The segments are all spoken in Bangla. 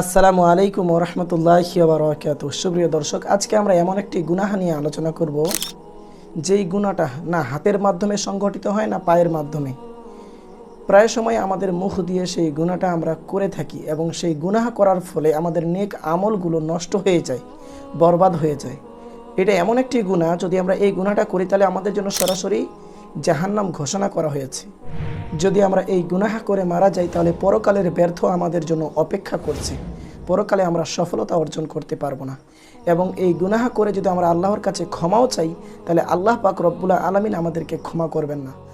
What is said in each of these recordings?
আসসালামু আলাইকুম রহমতুল্লাহ বারকাত সুপ্রিয় দর্শক, আজকে আমরা এমন একটি গুনাহ নিয়ে আলোচনা করব, যেই গুণাটা না হাতের মাধ্যমে সংগঠিত হয়, না পায়ের মাধ্যমে। প্রায় সময় আমাদের মুখ দিয়ে সেই গুণাটা আমরা করে থাকি এবং সেই গুনাহ করার ফলে আমাদের নেক আমলগুলো নষ্ট হয়ে যায়, বরবাদ হয়ে যায়। এটা এমন একটি গুণা যদি আমরা এই গুণাটা করি, তাহলে আমাদের জন্য সরাসরি জাহান্নাম ঘোষণা করা হয়েছে। যদি আমরা এই গুনাহা করে মারা যাই, তাহলে পরকালের ব্যর্থ আমাদের জন্য অপেক্ষা করছে। পরকালে আমরা সফলতা অর্জন করতে পারব না। এবং এই গুনাহা করে যদি আমরা আল্লাহর কাছে ক্ষমাও চাই, তাহলে আল্লাহ পাক রব্বুল্লাহ আলমিন আমাদেরকে ক্ষমা করবেন না।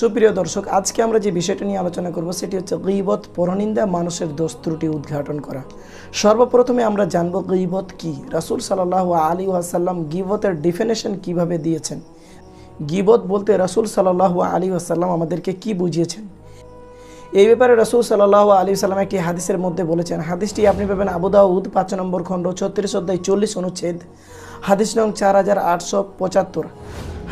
সুপ্রিয় দর্শক, আজকে আমরা যে বিষয়টা নিয়ে আলোচনা করব সেটি হচ্ছে গইবত পরনিন্দা, মানুষের দোষ ত্রুটি উদ্ঘাটন করা। সর্বপ্রথমে আমরা জানব গইবত কি? রাসূল সাল্লাহ আলী ওয়াসাল্লাম গিবতের ডিফিনেশন কীভাবে দিয়েছেন? গিবত বলতে রাসূল সাল্লাহ আলী ওয়াসাল্লাম আমাদেরকে কি বুঝিয়েছেন? এই ব্যাপারে রসুল সাল্লাহ আলী সাল্লাম একটি হাদিসের মধ্যে বলেছেন, হাদিসটি আপনি পাবেন আবুদাউদ পাঁচ নম্বর খণ্ড, ছত্রিশ অধ্যায় চল্লিশ অনুচ্ছেদ, হাদিস নং চার হাজার আটশো পঁচাত্তর।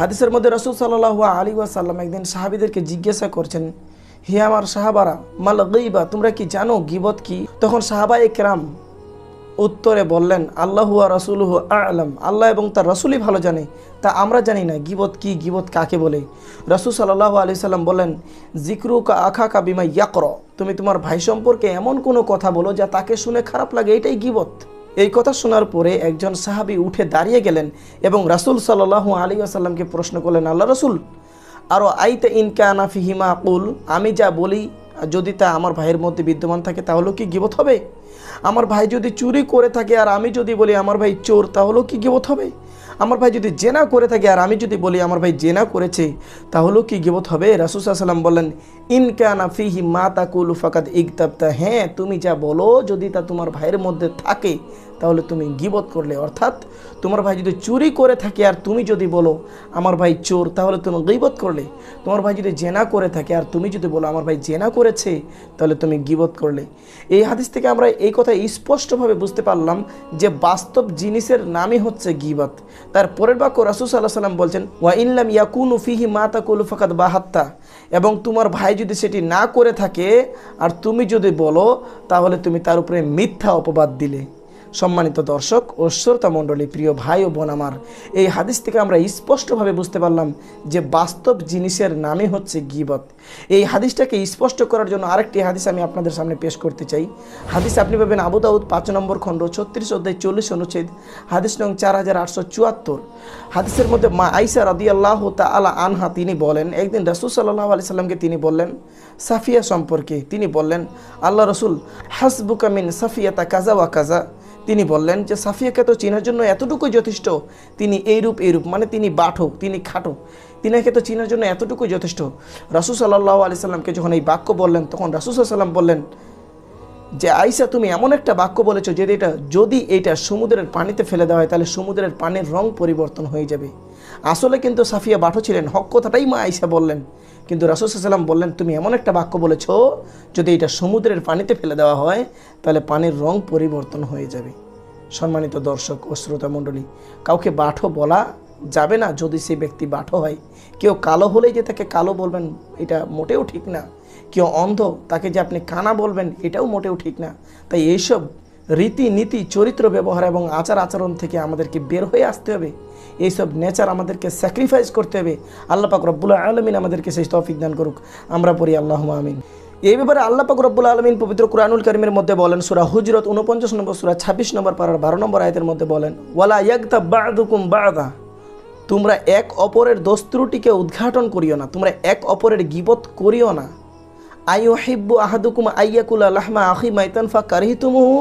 হাদিসের মধ্যে রসুল সাল্লাহ আলী ওয়াসাল্লাম একদিন সাহাবিদেরকে জিজ্ঞাসা করছেন, হে আমার সাহাবারা, মাল গইবা তোমরা কি জানো গিবত কি? তখন সাহাবা একরাম উত্তরে বললেন, আল্লাহু রসুলহু আলম, আল্লাহ এবং তার রসুলই ভালো জানে, তা আমরা জানি না গিবত কি, গিবত কাকে বলে? রসুল সাল্লাহ আলি সাল্লাম বলেন জিক্রু কা আখা কা বিমা ইয়াকর, তুমি তোমার ভাই সম্পর্কে এমন কোনো কথা বলো যা তাকে শুনে খারাপ লাগে, এটাই গিবত। এই কথা শোনার পরে একজন সাহাবি উঠে দাঁড়িয়ে গেলেন এবং রাসুল সাল আলী আসাল্লামকে প্রশ্ন করলেন, আল্লাহ রসুল আরও আইতে ইনকানা ফিহিমা আকুল আমি যা বলি, যদি তা আমার ভাইয়ের মধ্যে বিদ্যমান থাকে, তাহলেও কি গিবত হবে? আমার ভাই যদি চুরি করে থাকে আর আমি যদি বলি, আমার ভাই চোর, তাহলেও কি গিবত হবে? আমার ভাই যদি জেনা করে থাকে আর আমি যদি বলি আমার ভাই জেনা করেছে, তাহলেও কি গিবত হবে? রাসুসাল্লাম বললেন ইনকানা ফিহি মা তাকুল ফাকাদ ইকতাবতা হ্যাঁ তুমি যা বলো, যদি তা তোমার ভাইয়ের মধ্যে থাকে, তাহলে তুমি গিবত করলে। অর্থাৎ তোমার ভাই যদি চুরি করে থাকে আর তুমি যদি বলো, আমার ভাই চোর, তাহলে তুমি গিবত করলে। তোমার ভাই যদি জেনা করে থাকে আর তুমি যদি বলো, আমার ভাই জেনা করেছে, তাহলে তুমি গিবত করলে। এই হাদিস থেকে আমরা এই কথা স্পষ্টভাবে বুঝতে পারলাম যে বাস্তব জিনিসের নামই হচ্ছে গিবত। তার পরের বাক্য রাসুল সাল্লাহ সাল্লাম বলছেন, ওয়া ইল্লাম ইয়াকুনু ফিহি মা কুলু ফাকাত বাহাত্তা। এবং তোমার ভাই যদি সেটি না করে থাকে, আর তুমি যদি বলো, তাহলে তুমি তার উপরে মিথ্যা অপবাদ দিলে। সম্মানিত দর্শক ও শ্রোতা মণ্ডলী, প্রিয় ভাই ও বোন আমার, এই হাদিস থেকে আমরা স্পষ্টভাবে বুঝতে পারলাম যে বাস্তব জিনিসের নামে হচ্ছে গিবত। এই হাদিসটাকে স্পষ্ট করার জন্য আরেকটি হাদিস আমি আপনাদের সামনে পেশ করতে চাই। হাদিস আপনি পাবেন আবু দাউদ পাঁচ নম্বর খণ্ড, ছত্রিশ অধ্যায় চল্লিশ অনুচ্ছেদ, হাদিস নং চার হাজার আটশো চুয়াত্তর। হাদিসের মধ্যে মা আইসা রাদি আল্লাহ তালা আনহা তিনি বলেন, একদিন রসুল সাল্লাহ আলি সাল্লামকে তিনি বললেন, সাফিয়া সম্পর্কে তিনি বললেন, আল্লাহ রসুল হাসবুকামিন সাফিয়াতা কাজা ওয়া কাজা। তিনি বললেন যে, সাফিয়াকে তো চেনার জন্য এতটুকুই যথেষ্ট, তিনি এইরূপ এইরূপ মানে তিনি বাঠো তিনি খাটো তিনাকে তো চেনার জন্য এতটুকুই যথেষ্ট। রাসুল সাল্লাহ আলি সাল্লামকে যখন এই বাক্য বললেন, তখন রাসুল সাল্লাম বললেন যে, আইসা, তুমি এমন একটা বাক্য বলেছ যে এটা যদি এটা সমুদ্রের পানিতে ফেলে দেওয়া হয়, তাহলে সমুদ্রের পানির রং পরিবর্তন হয়ে যাবে। আসলে কিন্তু সাফিয়া বাঠো ছিলেন, হক কথাটাই মা আইসা বললেন। কিন্তু রাসুসাল্লাম বললেন, তুমি এমন একটা বাক্য বলেছ, যদি এটা সমুদ্রের পানিতে ফেলে দেওয়া হয়, তাহলে পানির রং পরিবর্তন হয়ে যাবে। সম্মানিত দর্শক ও শ্রোতা মণ্ডলী, কাউকে বাঠো বলা যাবে না যদি সেই ব্যক্তি বাঠো হয়। কেউ কালো হলেই যে তাকে কালো বলবেন, এটা মোটেও ঠিক না। কেউ অন্ধ, তাকে যে আপনি কানা বলবেন, এটাও মোটেও ঠিক না। তাই এইসব রীতি নীতি চরিত্র ব্যবহার এবং আচার আচরণ থেকে আমাদেরকে বের হয়ে আসতে হবে। এইসব নেচার আমাদেরকে স্যাক্রিফাইস করতে হবে। আল্লাহ পাক রব্বুল আলমিন আমাদেরকে সেই তফিক দান করুক। আমরা পড়ি আল্লাহ আমিন। এই ব্যাপারে আল্লাহ পাক রব্বুল আলমিন পবিত্র কুরআনুল করিমের মধ্যে বলেন, সুরা হুজরত উনপঞ্চাশ নম্বর, সুরা ছাব্বিশ নম্বর পাড়ার বারো নম্বর আয়তের মধ্যে বলেন, ওয়ালা ইয়াগতা বাদুকুম বাদা তোমরা এক অপরের দোষ ত্রুটিকে উদ্ঘাটন করিও না, তোমরা এক অপরের গিবত করিও না। আইও হিব্বু আহাদুকুম আইয়াকুল আল্লাহমা আহি মাইতান ফা কারিহিতুমুহু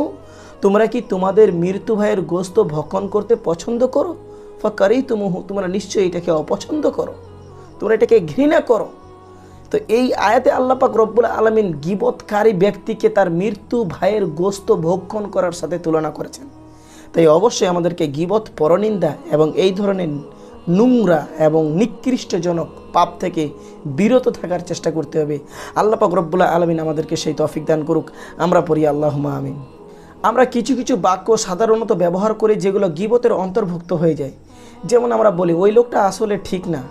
তোমরা কি তোমাদের মৃত্যু ভাইয়ের গোস্ত ভক্ষণ করতে পছন্দ করো? ফা তুমু তোমরা নিশ্চয়ই এটাকে অপছন্দ করো। তোমরা এটাকে ঘৃণা করো। তো এই আয়াতে আল্লাপাক রব্বুল আলমিন গিবৎকারী ব্যক্তিকে তার মৃত্যু ভাইয়ের গোস্ত ভক্ষণ করার সাথে তুলনা করেছেন। তাই অবশ্যই আমাদেরকে গিবত পরনিন্দা এবং এই ধরনের নোংরা এবং নিকৃষ্টজনক পাপ থেকে বিরত থাকার চেষ্টা করতে হবে। আল্লাহ পাক রব্বুল্লাহ আলমিন আমাদেরকে সেই তফিক দান করুক। আমরা পড়ি আল্লাহ আমিন। আমরা কিছু কিছু বাক্য সাধারণত ব্যবহার করি যেগুলো গিবতের অন্তর্ভুক্ত হয়ে যায়। যেমন আমরা বলি, ওই লোকটা আসলে ঠিক না।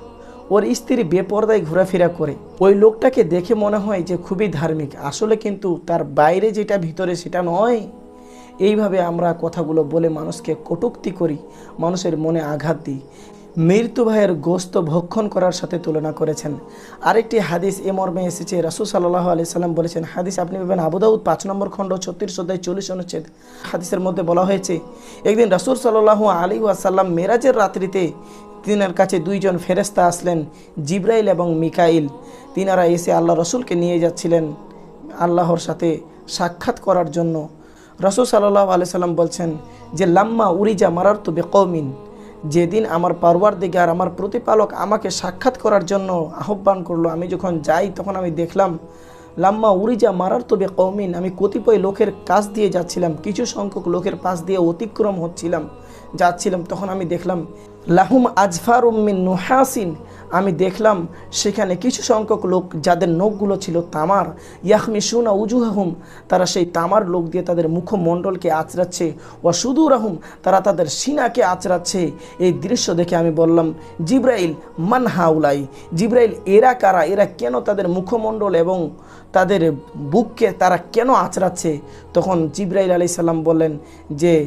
ওর স্ত্রী বেপর্দায় ঘোরাফেরা করে। ওই লোকটাকে দেখে মনে হয় যে খুবই ধার্মিক। আসলে কিন্তু তার বাইরে যেটা ভিতরে সেটা নয়। এইভাবে আমরা কথাগুলো বলে মানুষকে কটুক্তি করি, মানুষের মনে আঘাত দিই। মৃত্যু ভাইয়ের গোস্ত ভক্ষণ করার সাথে তুলনা করেছেন। আরেকটি হাদিস এ মর্মে এসেছে, রাসুল সাল্লাহ আলি সাল্লাম বলেছেন, হাদিস আপনি পাবেন আবুদাউদ পাঁচ নম্বর খণ্ড, ছত্রিশ অধ্যায় চল্লিশ অনুচ্ছেদ। হাদিসের মধ্যে বলা হয়েছে, একদিন রাসুল সাল্লাহ আলী ওয়াসাল্লাম মেরাজের রাত্রিতে তিনার কাছে দুইজন ফেরেস্তা আসলেন, জিব্রাইল এবং মিকাইল। তিনারা এসে আল্লাহ রসুলকে নিয়ে যাচ্ছিলেন, আল্লাহর সাথে সাক্ষাৎ করার জন্য। রসুল সাল্লাহ আলি সাল্লাম বলছেন যে, লাম্মা উরিজা মারার তো বেকমিন যেদিন আমার পারওয়ার দিকে আর আমার প্রতিপালক আমাকে সাক্ষাৎ করার জন্য আহ্বান করল, আমি যখন যাই তখন আমি দেখলাম, লাম্মা উড়িজা মারার তবে কৌমিন আমি কতিপয় লোকের কাছ দিয়ে যাচ্ছিলাম, কিছু সংখ্যক লোকের পাশ দিয়ে অতিক্রম হচ্ছিলাম, যাচ্ছিলাম, তখন আমি দেখলাম, লাহুম আজফার উম্মিন নুহাসিন আমি দেখলাম সেখানে কিছু সংখ্যক লোক যাদের নখগুলো ছিল তামার। ইয়াহমিসুনা উজুহাহুম, তারা সেই তামার লোক দিয়ে তাদের মুখমণ্ডলকে আঁচড়াচ্ছে। ও সুদূর আহুম তারা তাদের সিনাকে আঁচড়াচ্ছে। এই দৃশ্য দেখে আমি বললাম, জিব্রাইল, মান হাউলাই? জিব্রাইল, এরা কারা? এরা কেন তাদের মুখমণ্ডল এবং তাদের বুককে তারা কেন আঁচড়াচ্ছে? তখন জিব্রাইল আলি সাল্লাম বললেন যে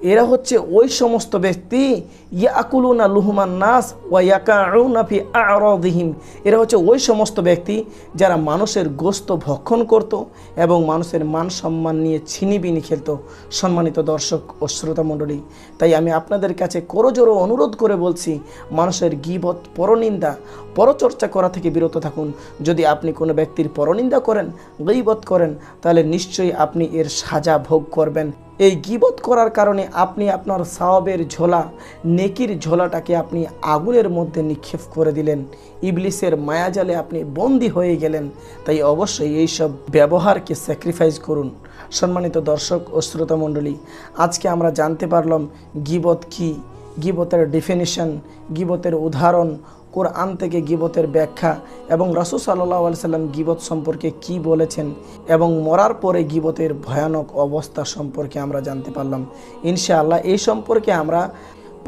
এরা হচ্ছে ওই সমস্ত ব্যক্তি, ইয়াকুলুনা লুহমান নাস ওয়া ইয়াকাউনা ফি আরাদিহিম। এরা হচ্ছে ওই সমস্ত ব্যক্তি যারা মানুষের গোস্ত ভক্ষণ করত এবং মানুষের মান সম্মান নিয়ে ছিনিবিনি খেলতো। সম্মানিত দর্শক ও শ্রোতা মণ্ডলী, তাই আমি আপনাদের কাছে করজোরো অনুরোধ করে বলছি, মানুষের গিবত, পরনিন্দা, পরচর্চা করা থেকে বিরত থাকুন। যদি আপনি কোনো ব্যক্তির পরনিন্দা করেন গইবত করেন, তাহলে নিশ্চয়ই আপনি এর সাজা ভোগ করবেন। এই গিবত করার কারণে আপনি আপনার সাওয়াবের ঝোলা, নেকির ঝোলাটাকে আপনি আগুনের মধ্যে নিক্ষেপ করে দিলেন। ইবলিসের মায়াজালে আপনি বন্দী হয়ে গেলেন। তাই অবশ্যই এইসব ব্যবহারকে স্যাক্রিফাইস করুন। সম্মানিত দর্শক ও শ্রোতা মণ্ডলী, আজকে আমরা জানতে পারলাম গিবত কি? গিবতের ডেফিনিশন গিবতের উদাহরণ কোরআন থেকে গিবতের ব্যাখ্যা এবং রসুল সাল্লাহ সাল্লাম গিবত সম্পর্কে কি বলেছেন এবং মরার পরে গিবতের ভয়ানক অবস্থা সম্পর্কে আমরা জানতে পারলাম। ইনশাআল্লাহ এই সম্পর্কে আমরা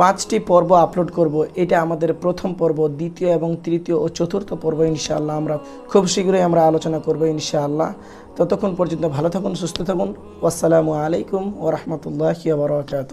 পাঁচটি পর্ব আপলোড করব। এটা আমাদের প্রথম পর্ব, দ্বিতীয় এবং তৃতীয় ও চতুর্থ পর্ব ইনশাআল্লাহ আমরা খুব শীঘ্রই আমরা আলোচনা করব ইনশাআল্লাহ। ততক্ষণ পর্যন্ত ভালো থাকুন, সুস্থ থাকুন। আসসালামু আলাইকুম ও রহমতুল্লাহ বারকাত